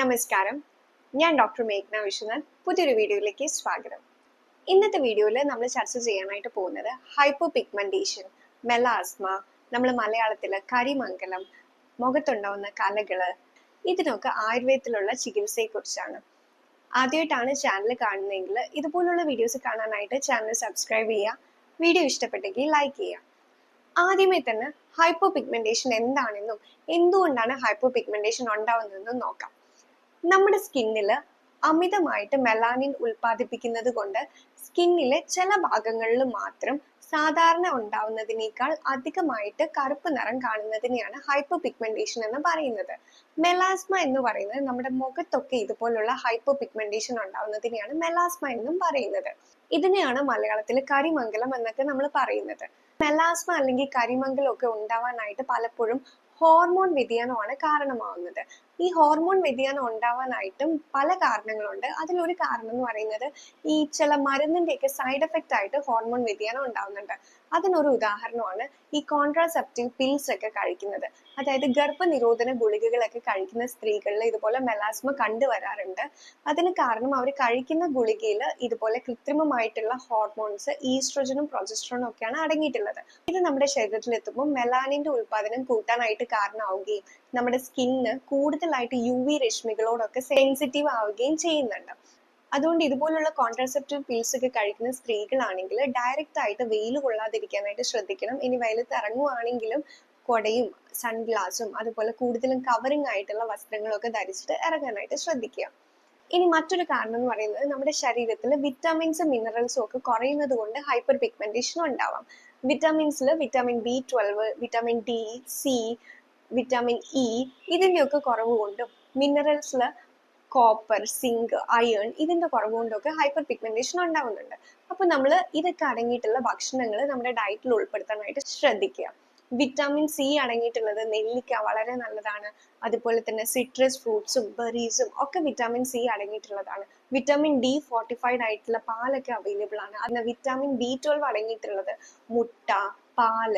നമസ്കാരം. ഞാൻ ഡോക്ടർ മേഘ്ന വിശ്വനാഥ്. പുതിയൊരു വീഡിയോയിലേക്ക് സ്വാഗതം. ഇന്നത്തെ വീഡിയോയിൽ നമ്മൾ ചർച്ച ചെയ്യാനായിട്ട് പോകുന്നത് ഹൈപ്പോ പിഗ്മെന്റേഷൻ മെലാസ്മ നമ്മൾ മലയാളത്തിൽ കരിമംഗലം മുഖത്തുണ്ടാവുന്ന കലകൾ ഇതിനൊക്കെ ആയുർവേദത്തിലുള്ള ചികിത്സയെക്കുറിച്ചാണ്. ആദ്യമായിട്ടാണ് ചാനൽ കാണുന്നതെങ്കിൽ ഇതുപോലുള്ള വീഡിയോസ് കാണാനായിട്ട് ചാനൽ സബ്സ്ക്രൈബ് ചെയ്യുക. വീഡിയോ ഇഷ്ടപ്പെട്ടെങ്കിൽ ലൈക്ക് ചെയ്യുക. ആദ്യമേ തന്നെ ഹൈപ്പോ പിഗ്മെന്റേഷൻ എന്താണെന്നും എന്തുകൊണ്ടാണ് ഹൈപ്പോ പിഗ്മെന്റേഷൻ ഉണ്ടാവുന്നതെന്നും നോക്കാം. നമ്മുടെ സ്കിന്നിൽ അമിതമായിട്ട് മെലാനിൻ ഉൽപ്പാദിപ്പിക്കുന്നത് കൊണ്ട് സ്കിന്നിലെ ചില ഭാഗങ്ങളിൽ മാത്രം സാധാരണ ഉണ്ടാവുന്നതിനേക്കാൾ അധികമായിട്ട് കറുപ്പ് നിറം കാണുന്നതിനെയാണ് ഹൈപ്പോ പിഗ്മെന്റേഷൻ എന്ന് പറയുന്നത്. മെലാസ്മ എന്ന് പറയുന്നത് നമ്മുടെ മുഖത്തൊക്കെ ഇതുപോലുള്ള ഹൈപ്പോ പിഗ്മെന്റേഷൻ ഉണ്ടാവുന്നതിനെയാണ് മെലാസ്മ എന്നും പറയുന്നത്. ഇതിനെയാണ് മലയാളത്തിൽ കരിമംഗലം എന്നൊക്കെ നമ്മൾ പറയുന്നത്. മെലാസ്മ അല്ലെങ്കിൽ കരിമംഗലം ഒക്കെ ഉണ്ടാവാനായിട്ട് പലപ്പോഴും ഹോർമോൺ വ്യതിയാനമാണ് കാരണമാവുന്നത്. ഈ ഹോർമോൺ വ്യതിയാനം ഉണ്ടാവാനായിട്ടും പല കാരണങ്ങളുണ്ട്. അതിലൊരു കാരണം എന്ന് പറയുന്നത് ഈ ചില മരുന്നിന്റെയൊക്കെ സൈഡ് എഫക്റ്റ് ആയിട്ട് ഹോർമോൺ വ്യതിയാനം ഉണ്ടാവുന്നുണ്ട്. അതിനൊരു ഉദാഹരണമാണ് ഈ കോൺട്രാസെപ്റ്റീവ് പിൽസ് ഒക്കെ കഴിക്കുന്നത്. അതായത് ഗർഭനിരോധന ഗുളികകളൊക്കെ കഴിക്കുന്ന സ്ത്രീകളിൽ ഇതുപോലെ മെലാസ്മ കണ്ടുവരാറുണ്ട്. അതിന് കാരണം അവർ കഴിക്കുന്ന ഗുളികയിൽ ഇതുപോലെ കൃത്രിമമായിട്ടുള്ള ഹോർമോൺസ് ഈസ്ട്രോജനും പ്രൊജസ്ട്രോണും ഒക്കെയാണ് അടങ്ങിയിട്ടുള്ളത്. ഇത് നമ്മുടെ ശരീരത്തിൽ എത്തുമ്പോൾ മെലാനിന്റെ ഉൽപാദനം കൂട്ടാനായിട്ട് കാരണമാവുകയും നമ്മുടെ സ്കിന്ന് കൂടുതലായിട്ട് യു വി രശ്മികളോടൊക്കെ സെൻസിറ്റീവ് ആവുകയും ചെയ്യുന്നുണ്ട്. അതുകൊണ്ട് ഇതുപോലുള്ള കോൺട്രസെപ്റ്റീവ് പിൽസ് ഒക്കെ കഴിക്കുന്ന സ്ത്രീകളാണെങ്കിൽ ഡയറക്റ്റ് ആയിട്ട് വെയിൽ കൊള്ളാതിരിക്കാനായിട്ട് ശ്രദ്ധിക്കണം. ഇനി വെയിലത്ത് ഇറങ്ങുവാണെങ്കിലും കൊടയും സൺഗ്ലാസും അതുപോലെ കൂടുതലും കവറിങ് ആയിട്ടുള്ള വസ്ത്രങ്ങളൊക്കെ ധരിച്ചിട്ട് ഇറങ്ങാനായിട്ട് ശ്രദ്ധിക്കുക. ഇനി മറ്റൊരു കാരണം എന്ന് പറയുന്നത് നമ്മുടെ ശരീരത്തിൽ വിറ്റാമിൻസും മിനറൽസും ഒക്കെ കുറയുന്നത് കൊണ്ട് ഹൈപ്പർ പിഗ്മെന്റേഷൻ ഉണ്ടാവാം വിറ്റാമിൻസിൽ vitamin B twelve vitamin D C vitamin E ഇതിന്റെയൊക്കെ കുറവ് കൊണ്ടും മിനറൽസിൽ കോപ്പർ സിങ്ക് അയൺ ഇതിന്റെ കുറവ് കൊണ്ടൊക്കെ ഹൈപ്പർ പിഗ്മെന്റേഷൻ ഉണ്ടാവുന്നുണ്ട്. അപ്പോൾ നമ്മൾ ഇതൊക്കെ അടങ്ങിയിട്ടുള്ള ഭക്ഷണങ്ങൾ നമ്മുടെ ഡയറ്റിൽ ഉൾപ്പെടുത്താനായിട്ട് ശ്രദ്ധിക്കുക. വിറ്റാമിൻ സി അടങ്ങിയിട്ടുള്ളത് നെല്ലിക്ക വളരെ നല്ലതാണ്. അതുപോലെ തന്നെ സിട്രസ് ഫ്രൂട്ട്സും ബെറീസും ഒക്കെ വിറ്റാമിൻ സി അടങ്ങിയിട്ടുള്ളതാണ്. വിറ്റാമിൻ ഡി ഫോർട്ടിഫൈഡ് ആയിട്ടുള്ള പാലൊക്കെ അവൈലബിൾ ആണ്. അതിന് വിറ്റാമിൻ ബി ട്വൽവ് അടങ്ങിയിട്ടുള്ളത് മുട്ട പാൽ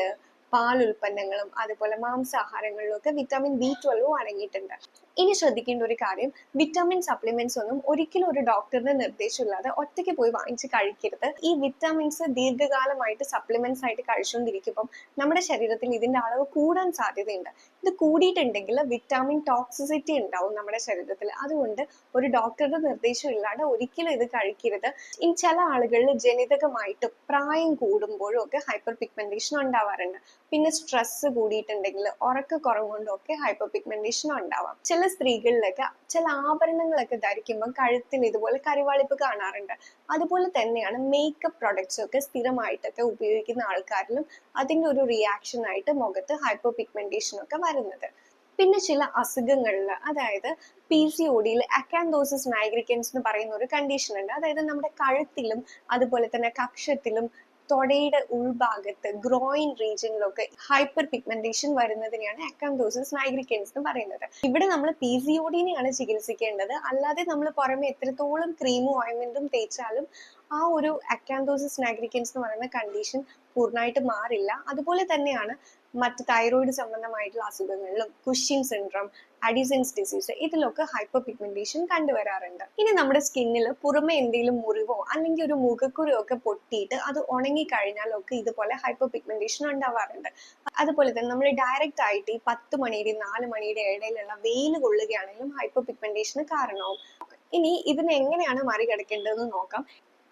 പാൽ ഉൽപ്പന്നങ്ങളും അതുപോലെ മാംസാഹാരങ്ങളിലും ഒക്കെ വിറ്റാമിൻ ബി ട്വൽവും അടങ്ങിയിട്ടുണ്ട്. ഇനി ശ്രദ്ധിക്കേണ്ട ഒരു കാര്യം വിറ്റാമിൻ സപ്ലിമെന്റ്സ് ഒന്നും ഒരിക്കലും ഒരു ഡോക്ടറുടെ നിർദ്ദേശമില്ലാതെ ഒറ്റയ്ക്ക് പോയി വാങ്ങിച്ച് കഴിക്കരുത്. ഈ വിറ്റാമിൻസ് ദീർഘകാലമായിട്ട് സപ്ലിമെന്റ്സ് ആയിട്ട് കഴിച്ചുകൊണ്ടിരിക്കുമ്പം നമ്മുടെ ശരീരത്തിൽ ഇതിന്റെ അളവ് കൂടാൻ സാധ്യതയുണ്ട്. ഇത് കൂടിയിട്ടുണ്ടെങ്കിൽ വിറ്റാമിൻ ടോക്സിസിറ്റി ഉണ്ടാവും നമ്മുടെ ശരീരത്തിൽ. അതുകൊണ്ട് ഒരു ഡോക്ടറുടെ നിർദ്ദേശം ഇല്ലാതെ ഒരിക്കലും ഇത് കഴിക്കരുത്. ഇനി ചില ആളുകളിൽ ജനിതകമായിട്ട് പ്രായം കൂടുമ്പോഴും ഒക്കെ ഹൈപ്പർ പിഗ്മെന്റേഷൻ ഉണ്ടാവാറുണ്ട്. പിന്നെ സ്ട്രെസ് കൂടിയിട്ടുണ്ടെങ്കിൽ ഉറക്കക്കുറവ് കൊണ്ടും ഒക്കെ ഹൈപ്പർ പിഗ്മെന്റേഷൻ ഉണ്ടാവാം. ചില സ്ത്രീകളിലൊക്കെ ചില ആഭരണങ്ങളൊക്കെ ധരിക്കുമ്പോൾ കഴുത്തിൽ ഇതുപോലെ കരിവാളിപ്പ് കാണാറുണ്ട്. അതുപോലെ തന്നെയാണ് മേക്കപ്പ് പ്രൊഡക്ട്സ് ഒക്കെ സ്ഥിരമായിട്ടൊക്കെ ഉപയോഗിക്കുന്ന ആൾക്കാരിലും അതിന്റെ ഒരു റിയാക്ഷൻ ആയിട്ട് മുഖത്ത് ഹൈപ്പോ പിഗ്മെന്റേഷൻ ഒക്കെ വരുന്നത്. പിന്നെ ചില അസുഖങ്ങളിൽ അതായത് പി സി ഒടിയിൽ അക്കാൻഡോസിസ് നൈഗ്രിക്കൻസ് എന്ന് പറയുന്ന ഒരു കണ്ടീഷൻ ഉണ്ട്. അതായത് നമ്മുടെ കഴുത്തിലും അതുപോലെ തന്നെ കക്ഷത്തിലും തൊടയുടെ ഉൾഭാഗത്ത് ഗ്രോയിൻ റീജിയനിലൊക്കെ ഹൈപ്പർ പിഗ്മെന്റേഷൻ വരുന്നതിനെയാണ് അക്കാന്തോസിസ് മൈഗ്രിക്കൻസ് എന്ന് പറയുന്നത്. ഇവിടെ നമ്മൾ പി സി ഒഡിനെയാണ് ചികിത്സിക്കേണ്ടത്. അല്ലാതെ നമ്മൾ പുറമെ എത്രത്തോളം ക്രീമും ഓയിൻമെന്റും തേച്ചാലും ആ ഒരു അക്കാന്തോസിസ് നൈഗ്രിക്കൻസ് എന്ന് പറയുന്ന കണ്ടീഷൻ പൂർണമായിട്ട് മാറില്ല. അതുപോലെ തന്നെയാണ് മറ്റ് തൈറോയിഡ് സംബന്ധമായിട്ടുള്ള അസുഖങ്ങളിലും കുഷിൻ സിൻഡ്രം അഡിസൻസ് ഡിസീസ് ഇതിലൊക്കെ ഹൈപ്പർ പിഗ്മെന്റേഷൻ കണ്ടുവരാറുണ്ട്. ഇനി നമ്മുടെ സ്കിന്നിൽ പുറമെ എന്തെങ്കിലും മുറിവോ അല്ലെങ്കിൽ ഒരു മുഖക്കുറിയോ ഒക്കെ പൊട്ടിയിട്ട് അത് ഉണങ്ങി കഴിഞ്ഞാലൊക്കെ ഇതുപോലെ ഹൈപ്പർ പിഗ്മെന്റേഷൻ ഉണ്ടാവാറുണ്ട്. അതുപോലെ തന്നെ നമ്മൾ ഡയറക്റ്റ് ആയിട്ട് ഈ പത്ത് മണിയുടെ നാല് മണിയുടെ ഇടയിലുള്ള വെയിൽ കൊള്ളുകയാണെങ്കിലും ഹൈപ്പർ പിഗ്മെന്റേഷന് കാരണമാവും ഇനി ഇതിനെങ്ങനെയാണ് മറികടക്കേണ്ടതെന്ന് നോക്കാം.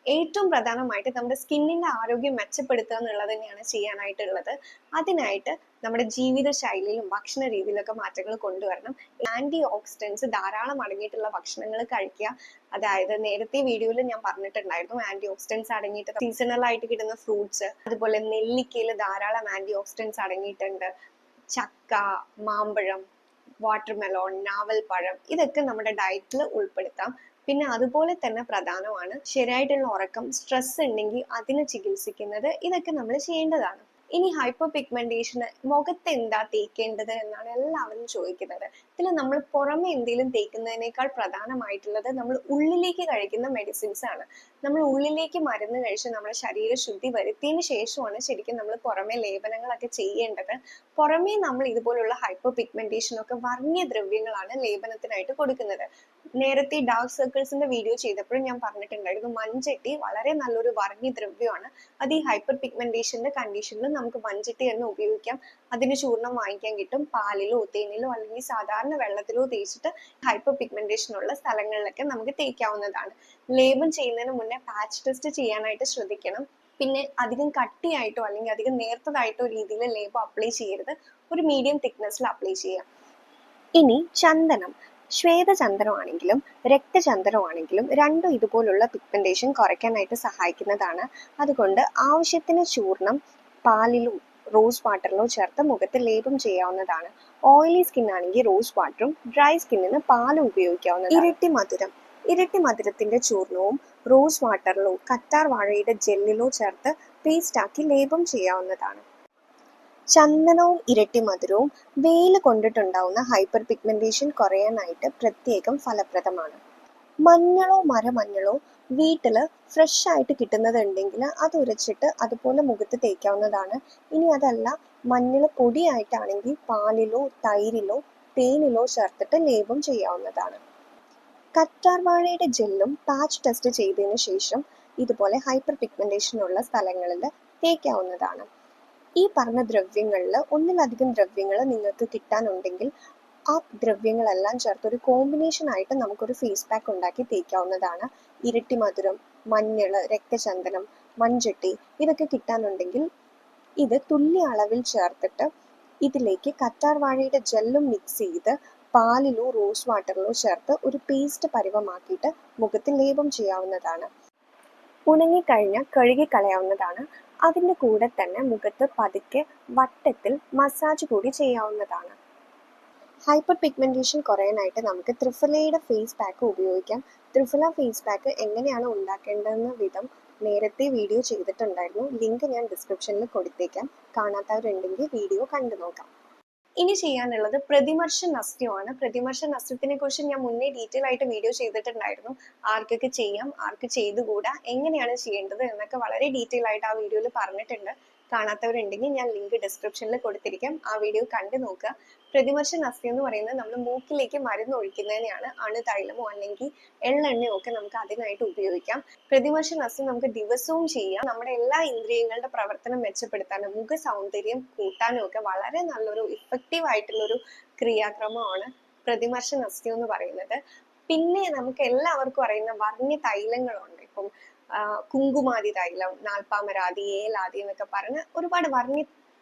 ഏറ്റവും പ്രധാനമായിട്ട് നമ്മുടെ സ്കിന്നിന്റെ ആരോഗ്യം മെച്ചപ്പെടുത്തുക എന്നുള്ളത് തന്നെയാണ് ചെയ്യാനായിട്ടുള്ളത്. അതിനായിട്ട് നമ്മുടെ ജീവിത ശൈലിയിലും ഭക്ഷണ രീതിയിലൊക്കെ മാറ്റങ്ങൾ കൊണ്ടുവരണം. ആന്റി ഓക്സിഡൻസ് ധാരാളം അടങ്ങിയിട്ടുള്ള ഭക്ഷണങ്ങൾ കഴിക്കുക. അതായത് നേരത്തെ വീഡിയോയിൽ ഞാൻ പറഞ്ഞിട്ടുണ്ടായിരുന്നു ആന്റി ഓക്സിഡൻസ് അടങ്ങിയിട്ട് സീസണൽ ആയിട്ട് കിട്ടുന്ന ഫ്രൂട്ട്സ് അതുപോലെ നെല്ലിക്കയിൽ ധാരാളം ആന്റി ഓക്സിഡൻസ് അടങ്ങിയിട്ടുണ്ട്. ചക്ക മാമ്പഴം വാട്ടർമെലോൺ നാവൽ പഴം ഇതൊക്കെ നമ്മുടെ ഡയറ്റിൽ ഉൾപ്പെടുത്താം. പിന്നെ അതുപോലെ തന്നെ പ്രധാനമാണ് ശരിയായിട്ടുള്ള ഉറക്കം സ്ട്രെസ് ഉണ്ടെങ്കിൽ അതിനെ ചികിത്സിക്കുന്നത് ഇതൊക്കെ നമ്മൾ ചെയ്യേണ്ടതാണ്. ഇനി ഹൈപ്പർ പിഗ്മെന്റേഷന് മുഖത്ത് എന്താ തേക്കേണ്ടത് എന്നാണ് എല്ലാവരും ചോദിക്കുന്നത്. ഇതിൽ നമ്മൾ പുറമെ എന്തെങ്കിലും തേക്കുന്നതിനേക്കാൾ പ്രധാനമായിട്ടുള്ളത് നമ്മൾ ഉള്ളിലേക്ക് കഴിക്കുന്ന മെഡിസിൻസ് ആണ്. നമ്മൾ ഉള്ളിലേക്ക് മരുന്ന് കഴിച്ച് നമ്മുടെ ശരീര ശുദ്ധി വരുത്തിയതിന് ശേഷമാണ് ശരിക്കും നമ്മൾ പുറമെ ലേപനങ്ങളൊക്കെ ചെയ്യേണ്ടത്. പുറമേ നമ്മൾ ഇതുപോലുള്ള ഹൈപ്പർ പിഗ്മെന്റേഷൻ ഒക്കെ വർണ ദ്രവ്യങ്ങളാണ് ലേപനത്തിനായിട്ട് കൊടുക്കുന്നത്. നേരത്തെ ഡാർക്ക് സർക്കിൾസിന്റെ വീഡിയോ ചെയ്തപ്പോഴും ഞാൻ പറഞ്ഞിട്ടുണ്ടായിരുന്നു മഞ്ചട്ടി വളരെ നല്ലൊരു വർണ ദ്രവ്യമാണ്. അത് ഈ ഹൈപ്പർ പിഗ്മെന്റേഷന്റെ കണ്ടീഷനിൽ നമുക്ക് മഞ്ചട്ടി തന്നെ ഉപയോഗിക്കാം. അതിന് ചൂർണം വാങ്ങിക്കാൻ കിട്ടും. പാലിലോ തേനിലോ അല്ലെങ്കിൽ സാധാരണ വെള്ളത്തിലോ തേച്ചിട്ട് ഹൈപ്പർ പിഗ്മെന്റേഷൻ ഉള്ള സ്ഥലങ്ങളിലൊക്കെ നമുക്ക് തേക്കാവുന്നതാണ്. ലേബൽ ചെയ്യുന്നതിന് മുന്നേ പാച്ച് ടെസ്റ്റ് ചെയ്യാനായിട്ട് ശ്രദ്ധിക്കണം. പിന്നെ അധികം കട്ടിയായിട്ടോ അല്ലെങ്കിൽ അധികം നേർത്തതായിട്ടോ രീതിയിൽ ലേബ് അപ്ലൈ ചെയ്യരുത്. ഒരു മീഡിയം തിക്നെസ്സിൽ അപ്ലൈ ചെയ്യാം. ഇനി ചന്ദനം. ശ്വേതചന്ദനമാണെങ്കിലും രക്തചന്ദനമാണെങ്കിലും രണ്ടും ഇതുപോലുള്ള പിഗ്മെന്റേഷൻ കുറയ്ക്കാനായിട്ട് സഹായിക്കുന്നതാണ്. അതുകൊണ്ട് ആവശ്യത്തിന് ചൂർണം പാലിലും റോസ് വാട്ടറിലോ ചേർത്ത് മുഖത്ത് ലേപം ചെയ്യാവുന്നതാണ്. ഓയിലി സ്കിൻ ആണെങ്കിൽ റോസ് വാട്ടറും ഡ്രൈ സ്കിന്നിന് പാലും ഉപയോഗിക്കാവുന്നതാണ്. ഇരട്ടി മധുരം. ഇരട്ടി മധുരത്തിന്റെ ചൂർണവും റോസ് വാട്ടറിലോ കറ്റാർ വാഴയുടെ ജെല്ലിലോ ചേർത്ത് പേസ്റ്റാക്കി ലേപം ചെയ്യാവുന്നതാണ്. ചന്ദനവും ഇരട്ടി മധുരവും വെയിൽ കൊണ്ടിട്ടുണ്ടാവുന്ന ഹൈപ്പർ പിഗ്മെന്റേഷൻ കുറയാനായിട്ട് പ്രത്യേകം ഫലപ്രദമാണ്. മഞ്ഞളോ മരമഞ്ഞളോ വീട്ടിൽ ഫ്രഷ് ആയിട്ട് കിട്ടുന്നത് ഉണ്ടെങ്കിൽ അത് ഉരച്ചിട്ട് അതുപോലെ മുഖത്ത് തേക്കാവുന്നതാണ്. ഇനി അതല്ല മഞ്ഞൾ പൊടിയായിട്ടാണെങ്കിൽ പാലിലോ തൈരിലോ തേനിലോ ചേർത്തിട്ട് ലേപം ചെയ്യാവുന്നതാണ്. കറ്റാർവാഴയുടെ ജെല്ലും പാച്ച് ടെസ്റ്റ് ചെയ്തതിനു ശേഷം ഇതുപോലെ ഹൈപ്പർ പിഗ്മെന്റേഷൻ ഉള്ള സ്ഥലങ്ങളിൽ തേക്കാവുന്നതാണ്. ഈ പറഞ്ഞ ദ്രവ്യങ്ങളിൽ ഒന്നിലധികം ദ്രവ്യങ്ങൾ നിങ്ങൾക്ക് കിട്ടാനുണ്ടെങ്കിൽ ആ ദ്രവ്യങ്ങളെല്ലാം ചേർത്ത് ഒരു കോമ്പിനേഷൻ ആയിട്ട് നമുക്കൊരു ഫേസ് പാക്ക് ഉണ്ടാക്കി തേക്കാവുന്നതാണ്. ഇരട്ടി മധുരം മഞ്ഞൾ രക്തചന്ദനം മൺചട്ടി ഇതൊക്കെ കിട്ടാനുണ്ടെങ്കിൽ ഇത് തുല്യ അളവിൽ ചേർത്തിട്ട് ഇതിലേക്ക് കറ്റാർ വാഴയുടെ ജെല്ലും മിക്സ് ചെയ്ത് പാലിലോ റോസ് വാട്ടറിലോ ചേർത്ത് ഒരു പേസ്റ്റ് പരുവമാക്കിയിട്ട് മുഖത്ത് ലേപം ചെയ്യാവുന്നതാണ്. ഉണങ്ങിക്കഴിഞ്ഞാൽ കഴുകിക്കളയാവുന്നതാണ്. അതിന്റെ കൂടെ തന്നെ മുഖത്ത് പതുക്കെ വട്ടത്തിൽ മസാജ് കൂടി ചെയ്യാവുന്നതാണ്. ഹൈപ്പർ പിഗ്മെന്റേഷൻ കുറയാനായിട്ട് നമുക്ക് ത്രിഫലയുടെ ഫേസ് പാക്ക് ഉപയോഗിക്കാം. ത്രിഫല ഫേസ് പാക്ക് എങ്ങനെയാണ് ഉണ്ടാക്കേണ്ടതെന്ന വിധം നേരത്തെ വീഡിയോ ചെയ്തിട്ടുണ്ടായിരുന്നു. ലിങ്ക് ഞാൻ ഡിസ്ക്രിപ്ഷനിൽ കൊടുത്തേക്കാം. കാണാത്തവരുണ്ടെങ്കിൽ വീഡിയോ കണ്ടു നോക്കാം ഇനി ചെയ്യാനുള്ളത് പ്രതിമർശ നസ്യമാണ്. പ്രതിമർശ നസ്യത്തിനെ കുറിച്ച് ഞാൻ മുന്നേ ഡീറ്റെയിൽ ആയിട്ട് വീഡിയോ ചെയ്തിട്ടുണ്ടായിരുന്നു. ആർക്കൊക്കെ ചെയ്യാം ആർക്ക് ചെയ്തുകൂടാ എങ്ങനെയാണ് ചെയ്യേണ്ടത് എന്നൊക്കെ വളരെ ഡീറ്റെയിൽ ആയിട്ട് ആ വീഡിയോയിൽ പറഞ്ഞിട്ടുണ്ട്. കാണാത്തവരുണ്ടെങ്കിൽ ഞാൻ ലിങ്ക് ഡിസ്ക്രിപ്ഷനിൽ കൊടുത്തിരിക്കാം. ആ വീഡിയോ കണ്ടു നോക്കുക. പ്രതിമർശ നസ്തി എന്ന് പറയുന്നത് നമ്മൾ മൂക്കിലേക്ക് മരുന്ന് ഒഴിക്കുന്നതിനെയാണ് അണുതൈലമോ അല്ലെങ്കിൽ എള്ളെണ്ണയോ ഒക്കെ നമുക്ക് അതിനായിട്ട് ഉപയോഗിക്കാം. പ്രതിമർശ നസ്തി നമുക്ക് ദിവസവും ചെയ്യാം. നമ്മുടെ എല്ലാ ഇന്ദ്രിയങ്ങളുടെ പ്രവർത്തനം മെച്ചപ്പെടുത്താനും മുഖ സൗന്ദര്യം കൂട്ടാനും ഒക്കെ വളരെ നല്ലൊരു ഇഫക്റ്റീവ് ആയിട്ടുള്ള ഒരു ക്രിയാക്രമമാണ് പ്രതിമർശ നസ്തി എന്ന് പറയുന്നത്. പിന്നെ നമുക്ക് എല്ലാവർക്കും അറിയുന്ന വർണ തൈലങ്ങളുണ്ട്. ഇപ്പം കുങ്കുമാതി തൈലം നാൽപ്പാമരാതി ഏലാതി എന്നൊക്കെ പറഞ്ഞ് ഒരുപാട് വർണ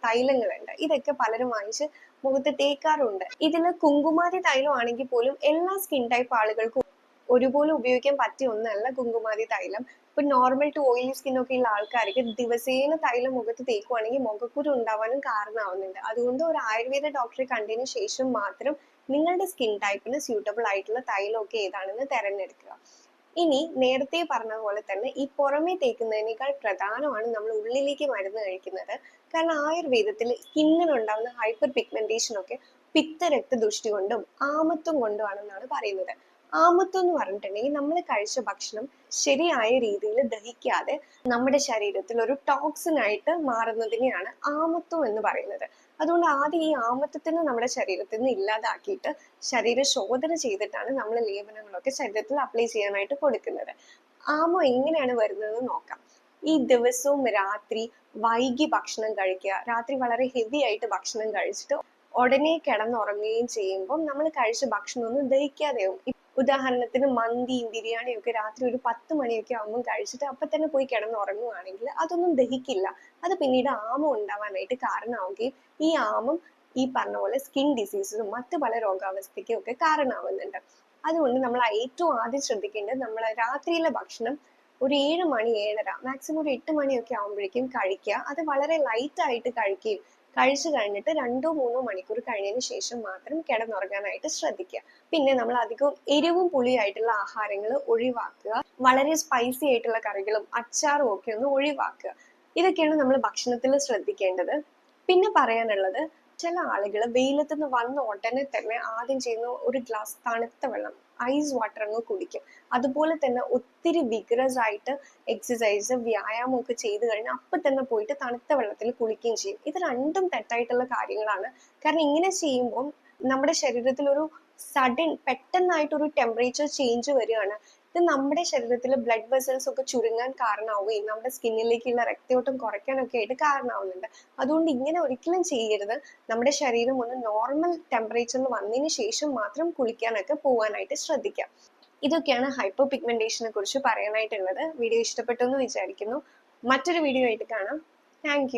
തൈലങ്ങളുണ്ട്. ഇതൊക്കെ പലരും വാങ്ങിച്ച് മുഖത്ത് തേക്കാറുണ്ട്. ഇതിൽ കുങ്കുമാതി തൈലം ആണെങ്കിൽ പോലും എല്ലാ സ്കിൻ ടൈപ്പ് ആളുകൾക്കും ഒരുപോലെ ഉപയോഗിക്കാൻ പറ്റിയ ഒന്നല്ല കുങ്കുമാതി തൈലം. ഇപ്പൊ നോർമൽ ടു ഓയിലി സ്കിൻ ഒക്കെ ഉള്ള ആൾക്കാർക്ക് ദിവസേന തൈലം മുഖത്ത് തേക്കുവാണെങ്കിൽ മുഖക്കുരു ഉണ്ടാവാനും കാരണമാവുന്നുണ്ട്. അതുകൊണ്ട് ഒരു ആയുർവേദ ഡോക്ടറെ കണ്ടതിന് ശേഷം മാത്രം നിങ്ങളുടെ സ്കിൻ ടൈപ്പിന് സ്യൂട്ടബിൾ ആയിട്ടുള്ള തൈലമൊക്കെ ഏതാണെന്ന് തെരഞ്ഞെടുക്കുക. ഇനി നേരത്തെ പറഞ്ഞ പോലെ തന്നെ ഈ പുറമേ തേക്കുന്നതിനേക്കാൾ പ്രധാനമാണ് നമ്മൾ ഉള്ളിലേക്ക് മരുന്ന് കഴിക്കുന്നത്. കാരണം ആയുർവേദത്തിൽ സ്കിന്നിനുണ്ടാവുന്ന ഹൈപ്പർ പിഗ്മെന്റേഷൻ ഒക്കെ പിത്തരക്ത ദൃഷ്ടി കൊണ്ടും ആമത്വം കൊണ്ടുമാണെന്നാണ് പറയുന്നത്. ആമത്വം എന്ന് പറഞ്ഞിട്ടുണ്ടെങ്കിൽ നമ്മൾ കഴിച്ച ഭക്ഷണം ശരിയായ രീതിയിൽ ദഹിക്കാതെ നമ്മുടെ ശരീരത്തിൽ ഒരു ടോക്സിൻ ആയിട്ട് മാറുന്നതിനെയാണ് ആമത്വം എന്ന് പറയുന്നത്. അതുകൊണ്ട് ആദ്യം ഈ ആമത്വത്തിന് നമ്മുടെ ശരീരത്തിൽ നിന്ന് ഇല്ലാതാക്കിയിട്ട് ശരീര ശോധന ചെയ്തിട്ടാണ് നമ്മൾ ലേപനങ്ങളൊക്കെ ശരീരത്തിൽ അപ്ലൈ ചെയ്യാനായിട്ട് കൊടുക്കുന്നത്. ആമം എങ്ങനെയാണ് വരുന്നത് നോക്കാം. ഈ ദിവസവും രാത്രി വൈകി ഭക്ഷണം കഴിക്കുക. രാത്രി വളരെ ഹെവി ആയിട്ട് ഭക്ഷണം കഴിച്ചിട്ട് ഉടനെ കിടന്നുറങ്ങുകയും ചെയ്യുമ്പോൾ നമ്മൾ കഴിച്ച ഭക്ഷണമൊന്നും ദഹിക്കാതെയാവും ഉദാഹരണത്തിന് മന്തിയും ബിരിയാണിയും ഒക്കെ രാത്രി ഒരു പത്ത് മണിയൊക്കെ ആകുമ്പോൾ കഴിച്ചിട്ട് അപ്പൊ തന്നെ പോയി കിടന്നുറങ്ങുവാണെങ്കിൽ അതൊന്നും ദഹിക്കില്ല. അത് പിന്നീട് ആമം ഉണ്ടാവാനായിട്ട് കാരണമാവുകയും ഈ ആമം ഈ പറഞ്ഞ പോലെ സ്കിൻ ഡിസീസസും മറ്റു പല രോഗാവസ്ഥയ്ക്കും ഒക്കെ കാരണമാവുന്നുണ്ട്. അതുകൊണ്ട് നമ്മൾ ഏറ്റവും ആദ്യം ശ്രദ്ധിക്കേണ്ടത് നമ്മൾ രാത്രിയിലെ ഭക്ഷണം ഒരു ഏഴ് മണി ഏഴര മാക്സിമം ഒരു എട്ട് മണിയൊക്കെ ആകുമ്പോഴേക്കും കഴിക്കുക. അത് വളരെ ലൈറ്റ് ആയിട്ട് കഴിക്കുകയും കഴിച്ചു കഴിഞ്ഞിട്ട് രണ്ടോ മൂന്നോ മണിക്കൂർ കഴിഞ്ഞതിന് ശേഷം മാത്രം കിടന്നുറങ്ങാനായിട്ട് ശ്രദ്ധിക്കുക. പിന്നെ നമ്മൾ അധികം എരിവും പുളിയായിട്ടുള്ള ആഹാരങ്ങൾ ഒഴിവാക്കുക. വളരെ സ്പൈസി ആയിട്ടുള്ള കറികളും അച്ചാറും ഒക്കെ ഒന്ന് ഒഴിവാക്കുക. ഇതൊക്കെയാണ് നമ്മൾ ഭക്ഷണത്തിൽ ശ്രദ്ധിക്കേണ്ടത്. പിന്നെ പറയാനുള്ളത് ചില ആളുകൾ വെയിലത്ത് നിന്ന് വന്ന ഉടനെ തന്നെ ആദ്യം ചെയ്യുന്ന ഒരു ഗ്ലാസ് തണുത്ത വെള്ളം ഐസ് വാട്ടർ അങ്ങ് കുടിക്കും. അതുപോലെ തന്നെ ഒത്തിരി വിഗ്രസ് ആയിട്ട് എക്സസൈസ് വ്യായാമം ഒക്കെ ചെയ്തു കഴിഞ്ഞാൽ അപ്പം തന്നെ പോയിട്ട് തണുത്ത വെള്ളത്തിൽ കുളിക്കുകയും ചെയ്യും. ഇത് രണ്ടും തെറ്റായിട്ടുള്ള കാര്യങ്ങളാണ്. കാരണം ഇങ്ങനെ ചെയ്യുമ്പോൾ നമ്മുടെ ശരീരത്തിൽ ഒരു സഡൻ പെട്ടെന്നായിട്ടൊരു ടെമ്പറേച്ചർ ചേഞ്ച് വരികയാണ്. ഇത് നമ്മുടെ ശരീരത്തിലെ ബ്ലഡ് വെസൽസ് ഒക്കെ ചുരുങ്ങാൻ കാരണമാവുകയും നമ്മുടെ സ്കിന്നിലേക്കുള്ള രക്തയോട്ടം കുറയ്ക്കാനൊക്കെ ആയിട്ട് കാരണമാവുന്നുണ്ട്. അതുകൊണ്ട് ഇങ്ങനെ ഒരിക്കലും ചെയ്യരുത്. നമ്മുടെ ശരീരം ഒന്ന് നോർമൽ ടെമ്പറേച്ചറിൽ വന്നതിന് ശേഷം മാത്രം കുളിക്കാനൊക്കെ പോകാനായിട്ട് ശ്രദ്ധിക്കാം. ഇതൊക്കെയാണ് ഹൈപ്പർ പിഗ്മെന്റേഷനെ കുറിച്ച് പറയാനായിട്ടുള്ളത്. വീഡിയോ ഇഷ്ടപ്പെട്ടു എന്ന് വിചാരിക്കുന്നു. മറ്റൊരു വീഡിയോ ആയിട്ട് കാണാം. താങ്ക്